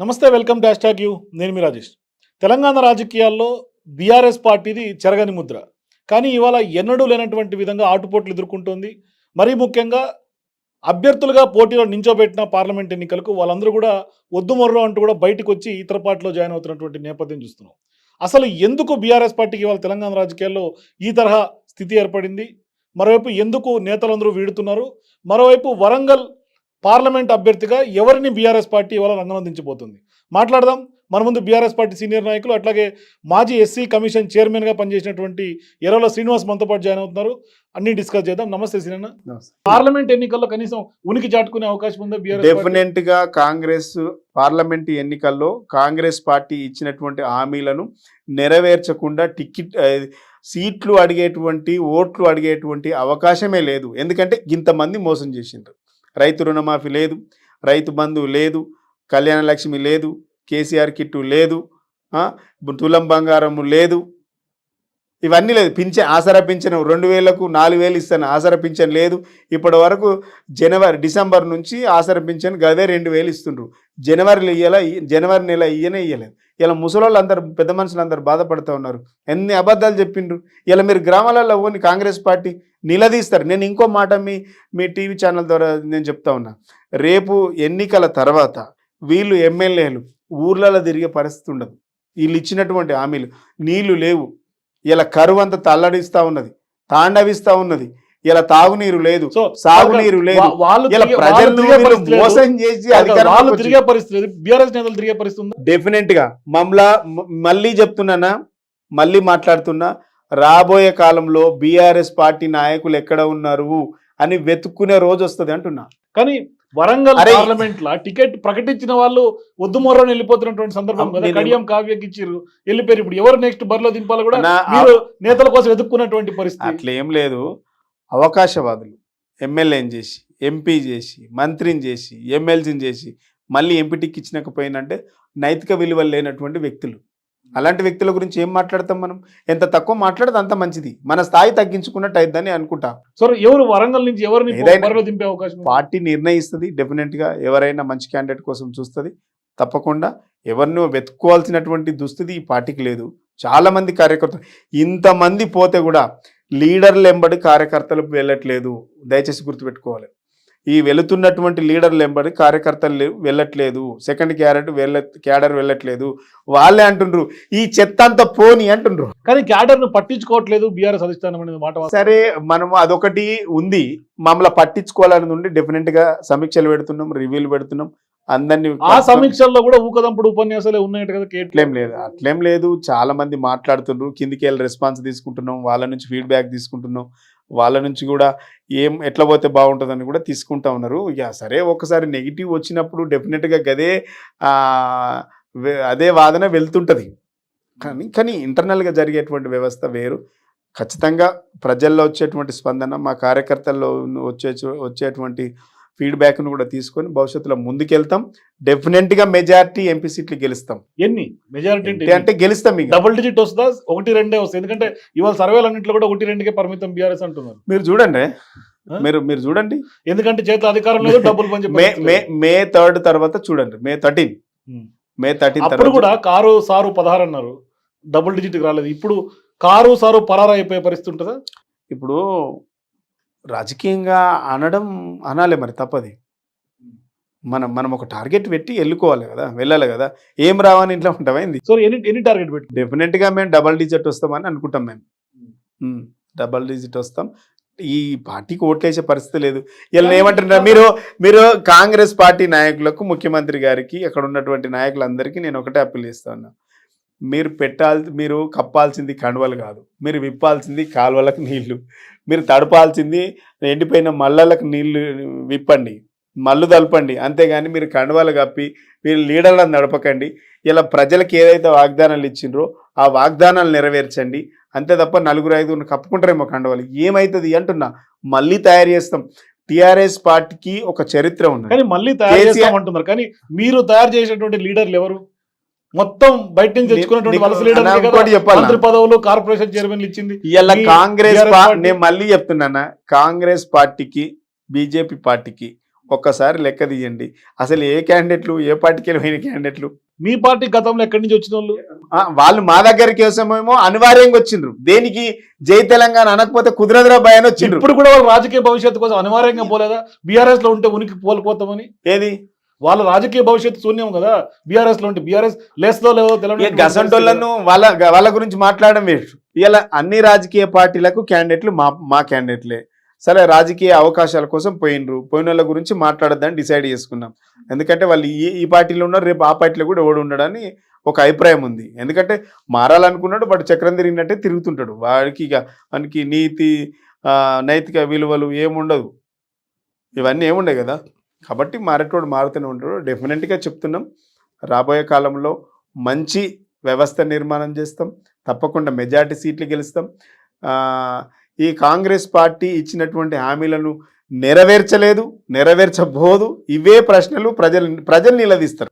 నమస్తే welcome dash hash you. నేను మీ రాజేష్. తెలంగాణ రాజకీయాల్లో బీఆర్ఎస్ పార్టీది చెరగని ముద్ర. కానీ ఇవాళ ఎన్నడూ లేనటువంటి విధంగా ఆటుపోట్లు ఎదుర్కొంటోంది. మరీ ముఖ్యంగా అభ్యర్థులుగా పోటీలో నించోబెట్టిన పార్లమెంట్ ఎన్నికలకు వాళ్ళందరూ కూడా వద్దు మొర్రో అంటూ కూడా బయటకు వచ్చి ఇతర పార్టీలో జాయిన్ అవుతున్నటువంటి నేపథ్యం చూస్తున్నాం. అసలు ఎందుకు బీఆర్ఎస్ పార్టీకి ఇవాళ తెలంగాణ రాజకీయాల్లో ఈ తరహా స్థితి ఏర్పడింది? మరోవైపు ఎందుకు నేతలందరూ వీడుతున్నారు? మరోవైపు వరంగల్ పార్లమెంట్ అభ్యర్థిగా ఎవరిని బీఆర్ఎస్ పార్టీ ఇవాళ రంగం దించబోతుంది మాట్లాడదాం. మన ముందు బీఆర్ఎస్ పార్టీ సీనియర్ నాయకులు అట్లాగే మాజీ ఎస్సీ కమిషన్ చైర్మన్గా పనిచేసినటువంటి ఎర్రల శ్రీనివాస్ మనతో పాటు జాయిన్ అవుతున్నారు. అన్ని డిస్కస్ చేద్దాం. నమస్తే సీనన్న. పార్లమెంట్ ఎన్నికల్లో కనీసం ఉనికి చాటుకునే అవకాశం ఉందా బీఆర్ఎస్ డెఫినెట్గా కాంగ్రెస్ పార్లమెంట్ ఎన్నికల్లో కాంగ్రెస్ పార్టీ ఇచ్చినటువంటి హామీలను నెరవేర్చకుండా టికెట్ సీట్లు అడిగేటువంటి ఓట్లు అడిగేటువంటి అవకాశమే లేదు. ఎందుకంటే ఇంతమంది మోసం చేసిండ్రు. రైతు రుణమాఫీ లేదు రైతు బంధు లేదు కళ్యాణ లక్ష్మి లేదు కేసీఆర్ కిట్టు లేదు తులం బంగారము లేదు. ఇవన్నీ లేదు. పింఛన్ ఆసరా పింఛన్ రెండు వేలకు నాలుగు వేలు ఇస్తాను. ఆసరా పింఛన్ లేదు. ఇప్పటి వరకు జనవరి డిసెంబర్ నుంచి ఆసరా పింఛన్ గదే రెండు వేలు ఇస్తుండ్రు. జనవరిలో ఇయ్యాల? జనవరి నెల ఇయ్యనే ఇయ్యలేదు. ఇలా ముసలోళ్ళు అందరు పెద్ద మనుషులు అందరు బాధపడుతూ ఉన్నారు. ఎన్ని అబద్ధాలు చెప్పిండ్రు? ఇలా మీరు గ్రామాలలో పోని కాంగ్రెస్ పార్టీ నిలదీస్తారు. నేను ఇంకో మాట మీ మీ టీవీ ఛానల్ ద్వారా నేను చెప్తా ఉన్నా. రేపు ఎన్నికల తర్వాత వీళ్ళు ఎమ్మెల్యేలు ఊర్లలో తిరిగే పరిస్థితి ఉండదు. వీళ్ళు ఇచ్చినటువంటి హామీలు నీళ్ళు లేవు. ఇలా కరువు అంతా తల్లడిస్తూ ఉన్నది తాండవిస్తూ ఉన్నది. ఇలా తాగునీరు లేదు సాగునీరు లేదు. వాళ్ళు ఇలా. మోసం చేసి వాళ్ళు తిరిగే పరిస్థితి బీఆర్ఎస్ నేతలు తిరిగే పరిస్థితి డెఫినెట్గా. మమ్మలా మ- మళ్ళీ చెప్తున్నానా? మళ్ళీ మాట్లాడుతున్నా? రాబోయే కాలంలో బీఆర్ఎస్ పార్టీ నాయకులు ఎక్కడ ఉన్నారు అని వెతుక్కునే రోజు వస్తుంది అంటున్నా. కానీ వరంగల్ పార్లమెంట్ లా టికెట్ ప్రకటించిన వాళ్ళు వద్దు మొర్రని వెళ్ళిపోతున్నటువంటి సందర్భం. కదా కడియం కావ్యకి ఇచ్చిర్రు వెళ్ళిపోయారు. ఇప్పుడు ఎవరు నెక్స్ట్ బరిలో దింపాలో కూడా మీరు నేతల కోసం వెతుక్కున్నటువంటి పరిస్థితి. అట్లా ఏం లేదు. అవకాశవాదులు ఎమ్మెల్యేని చేసి ఎంపీ చేసి మంత్రిని చేసి ఎమ్మెల్సీని చేసి మళ్ళీ ఎంపీటీకి ఇచ్చినకపోయినంటే నైతిక విలువలు లేనటువంటి వ్యక్తులు. అలాంటి వ్యక్తుల గురించి ఏం మాట్లాడతాం మనం? ఎంత తక్కువ మాట్లాడితే అంత మంచిది. మన స్థాయి తగ్గించుకున్నట్టు అయిద్దని అనుకుంటా. సో ఎవరు వరంగల్ నుంచి ఎవరిని దింపే అవకాశం? పార్టీ నిర్ణయిస్తుంది డెఫినెట్గా ఎవరైనా మంచి క్యాండిడేట్ కోసం చూస్తుంది. తప్పకుండా ఎవరినో వెతుక్కోవాల్సినటువంటి దుస్థితి ఈ పార్టీకి లేదు. చాలా మంది కార్యకర్తలు ఇంతమంది పోతే కూడా లీడర్లు ఎంబడి కార్యకర్తలు వెళ్ళట్లేదు. దయచేసి గుర్తుపెట్టుకోవాలి. ఈ వెళుతున్నటువంటి లీడర్లు ఎంబడి కార్యకర్తలు వెళ్ళట్లేదు. సెకండ్ క్యారెట్ వెళ్ళ క్యాడర్ వెళ్ళట్లేదు. వాళ్ళే అంటుండ్రు ఈ చెత్త అంతా పోని అంటుండ్రు. కానీ క్యాడర్ను పట్టించుకోవట్లేదు బీఆర్ఎస్ అధిష్టానం అనేది మాట. సరే మనము అదొకటి ఉంది. మమ్మల్ని పట్టించుకోవాలని ఉండి డెఫినెట్గా సమీక్షలు పెడుతున్నాం రివ్యూలు పెడుతున్నాం. అందరినీ ఆ సమీక్షల్లో కూడా ఊకదంపుడు ఉపన్యాసాలే ఉన్నాయట కదా అట్లేం లేదు అట్లేం లేదు. చాలా మంది మాట్లాడుతుండ్రు కిందికి వెళ్ళి రెస్పాన్స్ తీసుకుంటున్నాం వాళ్ళ నుంచి ఫీడ్బ్యాక్ తీసుకుంటున్నాం. వాళ్ళ నుంచి కూడా ఏం ఎట్లా పోతే బాగుంటుందని కూడా తీసుకుంటా ఉన్నారు. ఇక సరే ఒకసారి నెగిటివ్ వచ్చినప్పుడు డెఫినెట్గా గదే అదే వాదన వెళ్తుంటుంది. కానీ కానీ ఇంటర్నల్గా జరిగేటువంటి వ్యవస్థ వేరు. ఖచ్చితంగా ప్రజల్లో వచ్చేటువంటి స్పందన మా కార్యకర్తల్లో వచ్చే వచ్చేటువంటి ఫీడ్బ్యాక్ను కూడా తీసుకొని భవిష్యత్తులో ముందుకెళ్తాం. డెఫినెట్గా మెజారిటీ ఎంపీ సీట్లు గెలుస్తాం. ఎన్ని? మెజారిటీ అంటే గెలుస్తాం ఇక. డబుల్ డిజిట్ వస్తుందా? ఒకటి రెండే వస్తుంది ఎందుకంటే ఇవాళ సర్వేలు అన్నింటిలో కూడా ఒకటి రెండుకే పరిమితం బీఆర్ఎస్ అంటున్నారు. మీరు చూడండి? మీరు మీరు చూడండి. ఎందుకంటే చేతిలో అధికారం లేదు డబ్బులు పంచే మే మే. మే థర్డ్ తర్వాత చూడండి. మే థర్టీన్. మే థర్టీన్ అప్పుడు కూడా కారు సారు పదహారు అన్నారు. డబుల్ డిజిట్ రాలేదు. ఇప్పుడు కారు సారు పరారు అయిపోయే పరిస్థితి ఉంటుందా? ఇప్పుడు రాజకీయంగా అనడం అనాలి మరి తప్పది. మనం మనం ఒక టార్గెట్ పెట్టి వెళ్ళుకోవాలి కదా వెళ్ళాలి కదా. ఏం రావని ఇంట్లో ఉంటామైంది సో ఎన్ని ఎన్ని టార్గెట్ పెట్టి డెఫినెట్గా మేము డబల్ డిజిట్ వస్తామని అనుకుంటాం మేము. ఉమ్, డబల్ డిజిట్ వస్తాం. ఈ పార్టీకి ఓట్లేసే పరిస్థితి లేదు. వీళ్ళని ఏమంటున్నారు? మీరు మీరు కాంగ్రెస్ పార్టీ నాయకులకు ముఖ్యమంత్రి గారికి అక్కడ ఉన్నటువంటి నాయకులందరికీ నేను ఒకటే అప్పీల్ చేస్తా ఉన్నా. మీరు పెట్టాల్ మీరు కప్పాల్సింది కండువలు కాదు. మీరు విప్పాల్సింది కాలువలకు నీళ్ళు. మీరు తడపాల్సింది ఎండిపోయిన మల్లలకు నీళ్ళు విప్పండి మల్లు తలపండి. అంతేగాని మీరు కండువాలు కప్పి మీరు లీడర్లను నడపకండి. ఇలా ప్రజలకు ఏదైతే వాగ్దానాలు ఇచ్చిండ్రో ఆ వాగ్దానాలు నెరవేర్చండి. అంతే తప్ప నలుగురు ఐదుగురు కప్పుకుంటారేమో కండవాళ్ళు ఏమవుతుంది అంటున్నా మళ్ళీ తయారు చేస్తాం. టిఆర్ఎస్ పార్టీకి ఒక చరిత్ర ఉన్నది. కానీ మళ్ళీ తయారు చేస్తామంటున్నారు. కానీ మీరు తయారు చేసినటువంటి లీడర్లు ఎవరు? మొత్తం బయట నుంచి తెచ్చుకున్నటువంటి వలస? మంత్రి పదవులు కార్పొరేషన్ చైర్మన్లు ఇచ్చింది. ఇలా కాంగ్రెస్ నేను మళ్ళీ చెప్తున్నానా? కాంగ్రెస్ పార్టీకి బీజేపీ పార్టీకి ఒక్కసారి లెక్క తీయండి. అసలు ఏ క్యాండిడేట్లు ఏ పార్టీకి వెళ్ళిన క్యాండిడేట్లు? మీ పార్టీ గతంలో ఎక్కడి నుంచి వచ్చిన వాళ్ళు వాళ్ళు మా దగ్గరికి కోసమేమో అనివార్యంగా వచ్చిండ్రు. దేనికి? జై తెలంగాణ అనకపోతే కుదరదురా భయ అని వచ్చిండ్రు. ఇప్పుడు కూడా వాళ్ళు రాజకీయ భవిష్యత్తు కోసం అనివార్యంగా పోలేదా? బీఆర్ఎస్లో ఉంటే ఉనికి పోలిపోతామని? ఏది? వాళ్ళ రాజకీయ భవిష్యత్తు శూన్యం కదా? బీఆర్ఎస్లో ఉంటే బీఆర్ఎస్ లేస్తో లేదో ఇక తెలియదు గసంటోళ్ళను వాళ్ళ వాళ్ళ గురించి మాట్లాడడం వేరు. ఇలా అన్ని రాజకీయ పార్టీలకు క్యాండిడేట్లు మా మా క్యాండిడేట్లే సరే రాజకీయ అవకాశాల కోసం పోయినరు పోయిన వాళ్ళ గురించి మాట్లాడద్దని డిసైడ్ చేసుకున్నాం. ఎందుకంటే వాళ్ళు ఈ ఈ పార్టీలో ఉన్నారు రేపు ఆ పార్టీలో కూడా ఎవడు ఉండడని ఒక అభిప్రాయం ఉంది. ఎందుకంటే మారాలనుకున్నాడు వాడు చక్రం తిరిగినట్టే తిరుగుతుంటాడు. వాడికి ఇక మనకి నీతి ఆ, నైతిక విలువలు ఏముండదు. ఇవన్నీ ఏముండవు కదా? కాబట్టి మారేటోడు మారుతూనే ఉంటాడు. డెఫినెట్గా చెప్తున్నాం. రాబోయే కాలంలో మంచి వ్యవస్థ నిర్మాణం చేస్తాం. తప్పకుండా మెజార్టీ సీట్లు గెలుస్తాం. ఈ కాంగ్రెస్ పార్టీ ఇచ్చినటువంటి హామీలను నెరవేర్చలేదు నెరవేర్చబోదు. ఇవే ప్రశ్నలు ప్రజలు ప్రజలు నిలదీస్తారు.